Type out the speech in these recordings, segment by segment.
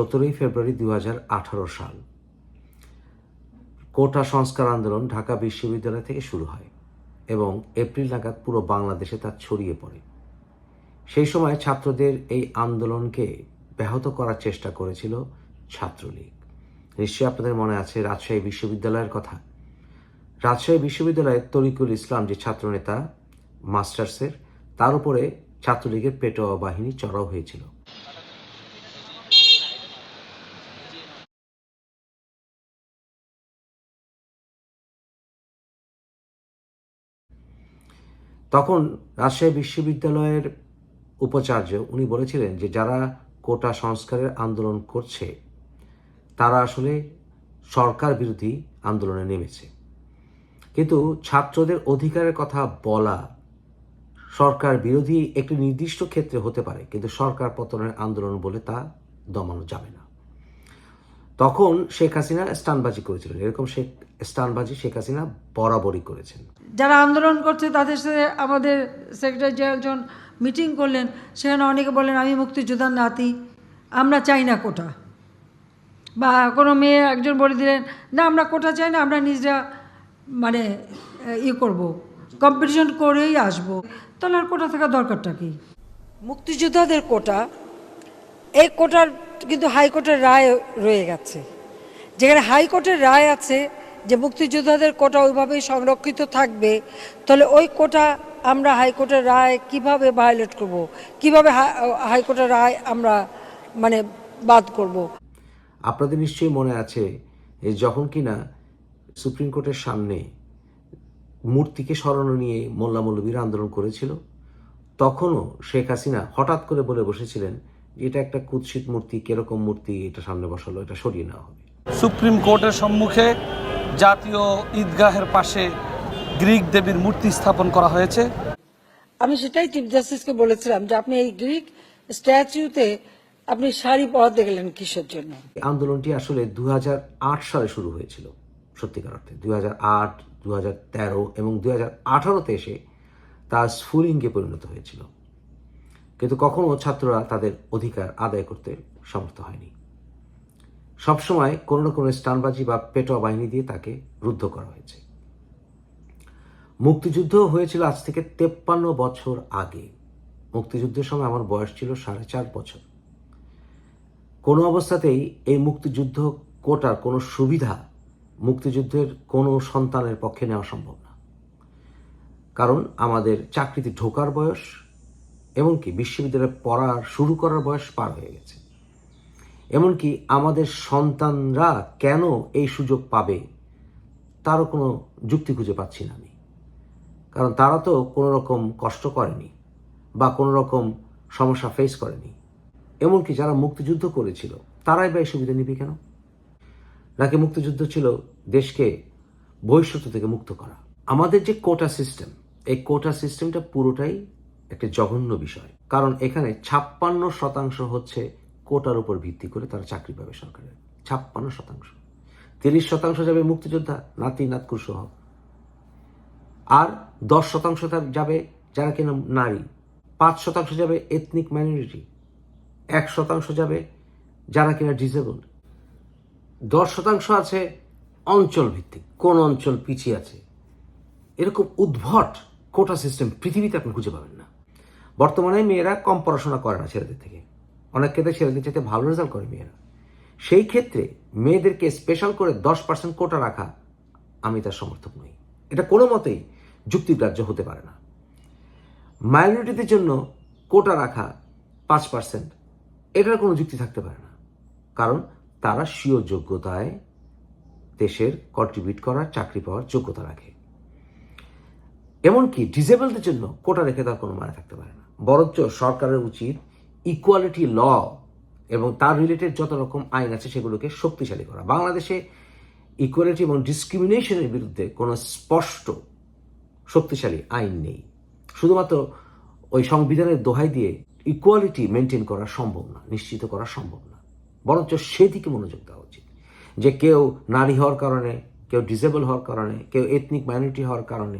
সতেরোই ফেব্রুয়ারি দু হাজার আঠারো সাল। কোটা সংস্কার আন্দোলন ঢাকা বিশ্ববিদ্যালয় থেকে শুরু হয় এবং এপ্রিল নাগাদ পুরো বাংলাদেশে তা ছড়িয়ে পড়ে। সেই সময় ছাত্রদের এই আন্দোলনকে ব্যাহত করার চেষ্টা করেছিল ছাত্রলীগ। নিশ্চয়ই আপনাদের মনে আছে রাজশাহী বিশ্ববিদ্যালয়ের কথা। রাজশাহী বিশ্ববিদ্যালয়ের তরিকুল ইসলাম যে ছাত্রনেতা, মাস্টার্সের, তার উপরে ছাত্রলীগের পেটোয়া বাহিনী চড়াও হয়েছিল। তখন রাজশাহী বিশ্ববিদ্যালয়ের উপাচার্য উনি বলেছিলেন যে যারা কোটা সংস্কারের আন্দোলন করছে, তারা আসলে সরকার বিরোধী আন্দোলনে নেমেছে। কিন্তু ছাত্রদের অধিকারের কথা বলা সরকার বিরোধী একটি নির্দিষ্ট ক্ষেত্রে হতে পারে, কিন্তু সরকার পতনের আন্দোলন বলে তা দমানো যাবে না। তখন শেখ হাসিনা স্টানবাজি করেছিলেন। এরকম শেখ স্টানবাজি শেখ হাসিনা বরাবরই করেছেন। যারা আন্দোলন করছে তাদের সাথে আমাদের সেক্রেটারি জেনারেল যখন মিটিং করলেন সেখানে অনেকে বললেন আমি মুক্তিযোদ্ধার নাতি আমরা চাই না কোটা। বা কোনো মেয়ে একজন বলে দিলেন না আমরা কোটা চাই না আমরা নিজেরা মানে ইয়ে করব কম্পিটিশন করেই আসব। তাহলে আর কোটা থাকার দরকারটা কি? মুক্তিযোদ্ধাদের কোটা এই কোটার কিন্তু হাইকোর্টের রায় রয়ে গেছে। যেখানে হাইকোর্টের রায় আছে যে মুক্তিযোদ্ধাদের কোটা ওইভাবেই সংরক্ষিত থাকবে, তাহলে ওই কোটা আমরা হাইকোর্টের রায় কীভাবে ভায়োলেট করব? কীভাবে হাইকোর্টের রায় আমরা মানে বাদ করব? আপনাদের নিশ্চয়ই মনে আছে যখন কিনা সুপ্রিম কোর্টের সামনে মূর্তিকে স্মরণ নিয়ে মোল্লা মৌলবীরা আন্দোলন করেছিল, তখনও শেখ হাসিনা হঠাৎ করে বলে বসেছিলেন এটা একটা কুৎসিত মূর্তি কীরকম মূর্তি এটা সামনে বসালো এটা সরিয়ে নেওয়া হবে। সুপ্রিম কোর্টের সম্মুখে জাতীয় ঈদগাহের পাশে গ্রিক দেবীর মূর্তি স্থাপন করা হয়েছে। আমি সেটাই চিফ জাস্টিসকে বলেছিলাম যে আপনি এই গ্রিক স্ট্যাচুতে আপনি শাড়ি পরাতে গেলেন কিসের জন্য? এই আন্দোলনটি আসলে দুই হাজার আট সালে শুরু হয়েছিল সত্যিকার অর্থে। দু হাজার আট দু তেরো এবং দু হাজার আঠারোতে এসে তা স্ফুলিঙ্গে পরিণত হয়েছিল। কিন্তু কখনো ছাত্ররা তাদের অধিকার আদায় করতে সমর্থ হয়নি। সবসময় কোনো না কোনো স্টানবাজি বা পেটোয়া বাহিনী দিয়ে তাকে রুদ্ধ করা হয়েছে। মুক্তিযুদ্ধ হয়েছিল আজ থেকে তেপ্পান্ন বছর আগে। মুক্তিযুদ্ধের সময় আমার বয়স ছিল সাড়ে চার বছর। কোনো অবস্থাতেই এই মুক্তিযুদ্ধ কোটার কোনো সুবিধা মুক্তিযুদ্ধের কোনো সন্তানের পক্ষে নেওয়া সম্ভব না। কারণ আমাদের চাকরিতে ঢোকার বয়স এমনকি বিশ্ববিদ্যালয়ে পড়ার, শুরু করার বয়স পার হয়ে গেছে। এমনকি আমাদের সন্তানরা কেন এই সুযোগ পাবে, তারও কোনো যুক্তি খুঁজে পাচ্ছি না আমি। কারণ তারা তো কোনো রকম কষ্ট করেনি বা কোনো রকম সমস্যা ফেস করেনি। এমনকি যারা মুক্তিযুদ্ধ করেছিল, তারাই বা এই সুবিধা নিবে কেন? নাকি মুক্তিযুদ্ধ ছিল দেশকে বহিষ্কৃত থেকে মুক্ত করা? আমাদের যে কোটা সিস্টেম এই কোটা সিস্টেমটা পুরোটাই একটা জঘন্য বিষয়। কারণ এখানে ছাপ্পান্ন শতাংশ হচ্ছে কোটার উপর ভিত্তি করে তারা চাকরি পাবে সরকারের। ছাপ্পান্ন শতাংশ। তিরিশ শতাংশ যাবে মুক্তিযোদ্ধা, নাতি নাতকুর সহ। আর দশ শতাংশ যাবে যারা কিনা নারী। পাঁচ শতাংশ যাবে এথনিক মাইনরিটি এক শতাংশ যাবে যারা কিনা ডিসেবল দশ শতাংশ আছে অঞ্চল ভিত্তিক। কোন অঞ্চল পিছিয়ে আছে। এরকম উদ্ভট কোটা সিস্টেম পৃথিবীতে আপনি খুঁজে পাবেন না। বর্তমানে মেয়েরা কম পড়াশোনা করে না ছেলেদের থেকে। অনেক ক্ষেত্রে ছেলেদের চাইতে ভালো রেজাল্ট করে মেয়েরা। সেই ক্ষেত্রে মেয়েদেরকে স্পেশাল করে দশ পার্সেন্ট কোটা রাখা আমি তার সমর্থক নই। এটা কোনো মতেই যুক্তিগ্রাহ্য হতে পারে না। মাইনরিটিদের জন্য কোটা রাখা পাঁচ পার্সেন্ট এটার কোনো যুক্তি থাকতে পারে না। কারণ তারা স্বীয় যোগ্যতায় দেশের কন্ট্রিবিউট করার, চাকরি পাওয়ার যোগ্যতা রাখে। এমনকি ডিসেবলদের জন্য কোটা রেখে তার কোনো মানে থাকতে পারে না। বরঞ্চ সরকারের উচিত ইকুয়ালিটি ল এবং তার রিলেটেড যত রকম আইন আছে সেগুলোকে শক্তিশালী করা। বাংলাদেশে ইকুয়ালিটি এবং ডিসক্রিমিনেশনের বিরুদ্ধে কোনো স্পষ্ট, শক্তিশালী আইন নেই। শুধুমাত্র ওই সংবিধানের দোহাই দিয়ে ইকুয়ালিটি মেনটেন করা সম্ভব না, নিশ্চিত করা সম্ভব না। বরঞ্চ সেদিকে মনোযোগ দেওয়া উচিত। যে কেউ নারী হওয়ার কারণে, কেউ ডিসেবল হওয়ার কারণে, কেউ এথনিক মাইনরিটি হওয়ার কারণে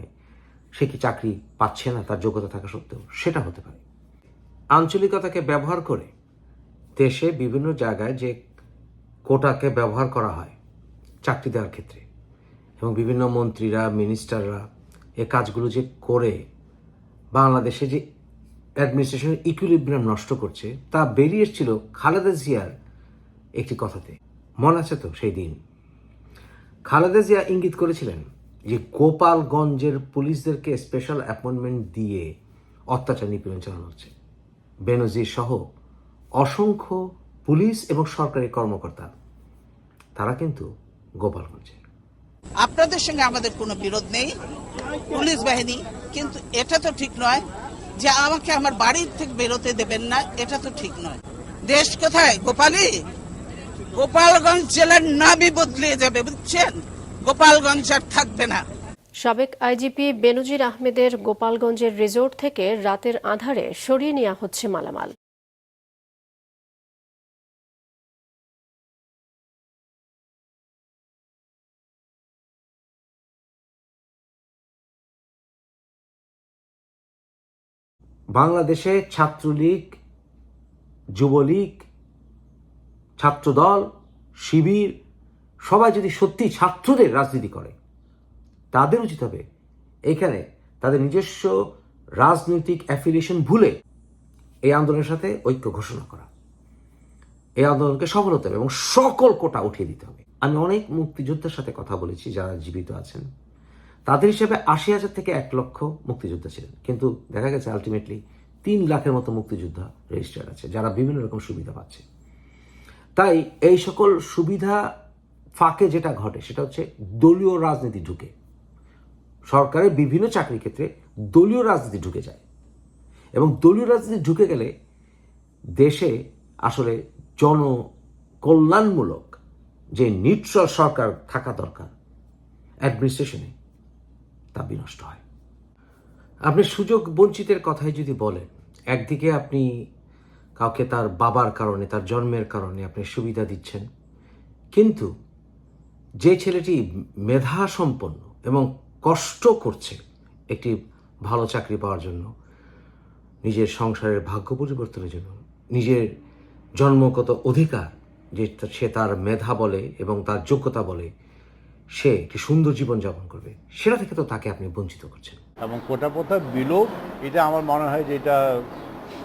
সে কি চাকরি পাচ্ছে না তার যোগ্যতা থাকা সত্ত্বেও? সেটা হতে পারে। আঞ্চলিকতাকে ব্যবহার করে দেশে বিভিন্ন জায়গায় যে কোটাকে ব্যবহার করা হয় চাকরি দেওয়ার ক্ষেত্রে এবং বিভিন্ন মন্ত্রীরা, মিনিস্টাররা এ কাজগুলো যে করে বাংলাদেশে যে অ্যাডমিনিস্ট্রেশনের ইকুইলিব্রিয়াম নষ্ট করছে, তা বেরিয়ে এসেছিল খালেদা জিয়ার একটি কথাতে। মনে আছে তো সেই দিন? খালেদা জিয়া ইঙ্গিত করেছিলেন যে গোপালগঞ্জের পুলিশদেরকে স্পেশাল অ্যাপয়েন্টমেন্ট দিয়ে অত্যাচার নিপীড়ন চালানো হচ্ছে। বেনজির সহ অসংখ্য পুলিশ এবং সরকারি কর্মকর্তা, তারা কিন্তু গোপালগঞ্জে। আপনাদের সঙ্গে আমাদের কোনো বিরোধ নেই, পুলিশ বাহিনী, কিন্তু এটা তো ঠিক নয় যে আমাকে আমার বাড়ির থেকে বেরোতে দেবেন না, এটা তো ঠিক নয়। দেশ কোথায়? গোপালী গোপালগঞ্জ জেলার নামই বদলে যাবে, বুঝছেন? গোপালগঞ্জ আর থাকবে না। সাবেক আইজিপি বেনজির আহমেদের গোপালগঞ্জের রিসোর্ট থেকে রাতের আধারে সরিয়ে নেওয়া হচ্ছে মালামাল। বাংলাদেশে ছাত্রলীগ যুবলীগ ছাত্রদল শিবির সবাই যদি সত্যি ছাত্রদের রাজনীতি করে, তাদের উচিত হবে এখানে তাদের নিজস্ব রাজনৈতিক অ্যাফিলিয়েশন ভুলে এই আন্দোলনের সাথে ঐক্য ঘোষণা করা। এই আন্দোলনকে সফল হতে হবে এবং সকল কোটা উঠিয়ে দিতে হবে। আমি অনেক মুক্তিযোদ্ধার সাথে কথা বলেছি যারা জীবিত আছেন। তাদের হিসেবে আশি হাজার থেকে এক লক্ষ মুক্তিযোদ্ধা ছিলেন। কিন্তু দেখা গেছে আলটিমেটলি তিন লাখের মতো মুক্তিযোদ্ধা রেজিস্টার্ড আছে, যারা বিভিন্ন রকম সুবিধা পাচ্ছে। তাই এই সকল সুবিধা ফাঁকে যেটা ঘটে, সেটা হচ্ছে দলীয় রাজনীতি ঢুকে। সরকারের বিভিন্ন চাকরি ক্ষেত্রে দলীয় রাজনীতি ঢুকে যায়। এবং দলীয় রাজনীতি ঢুকে গেলে দেশে আসলে জনকল্যাণমূলক যে নিউট্রাল সরকার থাকা দরকার, অ্যাডমিনিস্ট্রেশনে তা বিনষ্ট হয়। আপনি সুযোগ বঞ্চিতের কথাই যদি বলেন, একদিকে আপনি কাউকে তার বাবার কারণে, তার জন্মের কারণে আপনি সুবিধা দিচ্ছেন, কিন্তু যে ছেলেটি মেধা সম্পন্ন এবং কষ্ট করছে একটি ভালো চাকরি পাওয়ার জন্য, নিজের সংসারের ভাগ্য পরিবর্তনের জন্য, নিজের জন্মগত অধিকার যে সে তার মেধা বলে এবং তার যোগ্যতা বলে, সে একটি সুন্দর জীবন যাপন করবে, সেটা থেকে তো তাকে আপনি বঞ্চিত করছেন। এবং কোটা প্রথা বিলোপ, এটা আমার মনে হয় যে এটা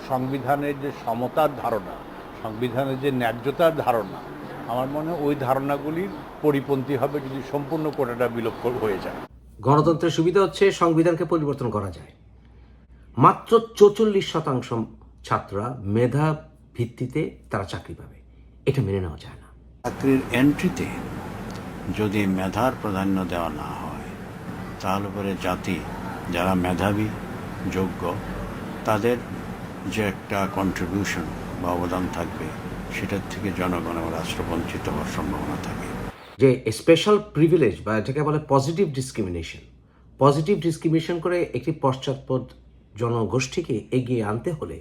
সংবিধানের যে সমতার ধারণা, সংবিধানের যে ন্যায্যতার ধারণা আমার মনে হয় ওই ধারণাগুলির পরিপন্থী হবে যদি সম্পূর্ণ কোটাটা বিলোপ হয়ে যায়। গণতন্ত্রের সুবিধা হচ্ছে সংবিধানকে পরিবর্তন করা যায়। মাত্র চৌচল্লিশ শতাংশ ছাত্ররা মেধা ভিত্তিতে তারা চাকরি পাবে। এটা মেনে নেওয়া যায় না। চাকরির এন্ট্রিতে যদি মেধার প্রাধান্য দেওয়া না হয় তাহলে পরে জাতি যারা মেধাবী যোগ্য তাদের যে একটা কন্ট্রিবিউশন বা অবদান থাকবে সেটার থেকে জনগণ এবং রাষ্ট্র বঞ্চিত হওয়ার সম্ভাবনা থাকে। যে স্পেশাল প্রিভিলেজ বা এটাকে বলে পজিটিভ ডিসক্রিমিনেশন পজিটিভ ডিসক্রিমিনেশন করে একটি পশ্চাৎপদ জনগোষ্ঠীকে এগিয়ে আনতে হলে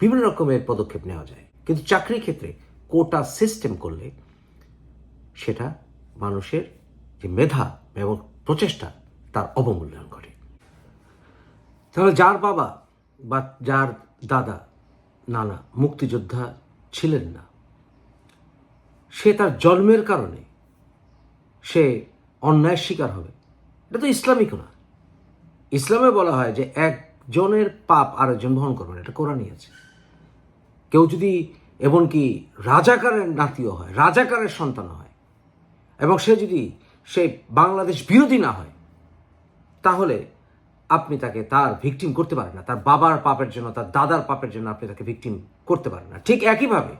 বিভিন্ন রকমের পদক্ষেপ নেওয়া যায়। কিন্তু চাকরির ক্ষেত্রে কোটা সিস্টেম করলে সেটা মানুষের যে মেধা এবং প্রচেষ্টা, তার অবমূল্যায়ন করে তাহলে যার বাবা বা যার দাদা, নানা, মুক্তিযোদ্ধা ছিলেন না। সে তার জন্মের কারণে সে অন্যায়ের শিকার হবে। এটা তো ইসলামিকও না। ইসলামে বলা হয় যে একজনের পাপ আরেকজন বহন করবে এটা কোরআনই আছে। কেউ যদি এমনকি রাজাকারের নাতিও হয়, রাজাকারের সন্তান হয়, এবং সে যদি সে বাংলাদেশ বিরোধী না হয়, তাহলে আপনি তাকে তার ভিকটিম করতে পারেন না। তার বাবার পাপের জন্য, তার দাদার পাপের জন্য আপনি তাকে ভিকটিম করতে পারে না। ঠিক একইভাবে,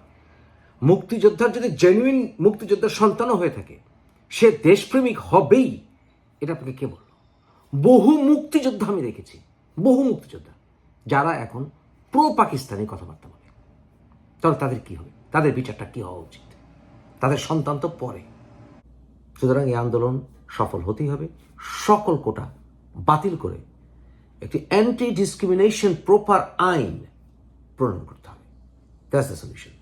মুক্তিযোদ্ধার যদি জেনুইন মুক্তিযোদ্ধার সন্তানও হয়ে থাকে, সে দেশপ্রেমিক হবেই, এটা আপনাকে কে বলল? বহু মুক্তিযোদ্ধা আমি দেখেছি, বহু মুক্তিযোদ্ধা, যারা এখন প্রো পাকিস্তানি কথাবার্তা বলে। তাহলে তাদের কি হবে? তাদের বিচারটা কি হওয়া উচিত? তাদের সন্তান তো পরে। সুতরাং এই আন্দোলন সফল হতেই হবে। সকল কোটা বাতিল করে একটি অ্যান্টি ডিসক্রিমিনেশন প্রপার আইন প্রণয়ন করতে হবে। That's the solution.